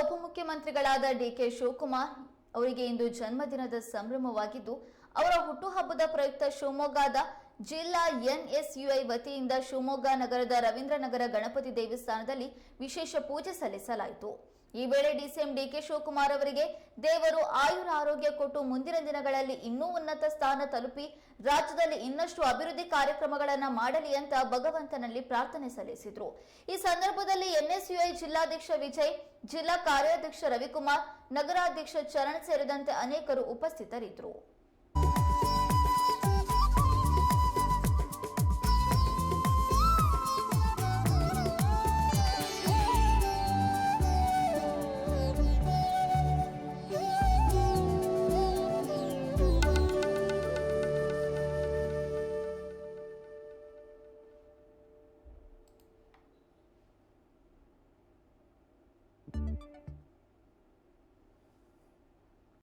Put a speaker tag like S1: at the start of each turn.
S1: ಉಪಮುಖ್ಯಮಂತ್ರಿಗಳಾದ DK Shivakumar ಅವರಿಗೆ ಇಂದು ಜನ್ಮದಿನದ ಸಂಭ್ರಮವಾಗಿದ್ದು ಅವರ ಹುಟ್ಟುಹಬ್ಬದ ಪ್ರಯುಕ್ತ ಶಿವಮೊಗ್ಗದ ಜಿಲ್ಲಾ ಎನ್ಎಸ್ಯುಐ ವತಿಯಿಂದ ಶಿವಮೊಗ್ಗ ನಗರದ ರವೀಂದ್ರನಗರ ಗಣಪತಿ ದೇವಸ್ಥಾನದಲ್ಲಿ ವಿಶೇಷ ಪೂಜೆ ಸಲ್ಲಿಸಲಾಯಿತು. ಈ ವೇಳೆ ಡಿಸಿಎಂ ಡಿಕೆ ಶಿವಕುಮಾರ್ ಅವರಿಗೆ ದೇವರು ಆಯುರ ಆರೋಗ್ಯ ಕೊಟ್ಟು ಮುಂದಿನ ದಿನಗಳಲ್ಲಿ ಇನ್ನೂ ಉನ್ನತ ಸ್ಥಾನ ತಲುಪಿ ರಾಜ್ಯದಲ್ಲಿ ಇನ್ನಷ್ಟು ಅಭಿವೃದ್ಧಿ ಕಾರ್ಯಕ್ರಮಗಳನ್ನು ಮಾಡಲಿ ಅಂತ ಭಗವಂತನಲ್ಲಿ ಪ್ರಾರ್ಥನೆ ಸಲ್ಲಿಸಿದರು. ಈ ಸಂದರ್ಭದಲ್ಲಿ ಎನ್ಎಸ್ಯುಐ ಜಿಲ್ಲಾಧ್ಯಕ್ಷ ವಿಜಯ್, ಜಿಲ್ಲಾ ಕಾರ್ಯಾಧ್ಯಕ್ಷ ರವಿಕುಮಾರ್, ನಗರಾಧ್ಯಕ್ಷ ಚರಣ್ ಸೇರಿದಂತೆ ಅನೇಕರು ಉಪಸ್ಥಿತರಿದ್ದರು.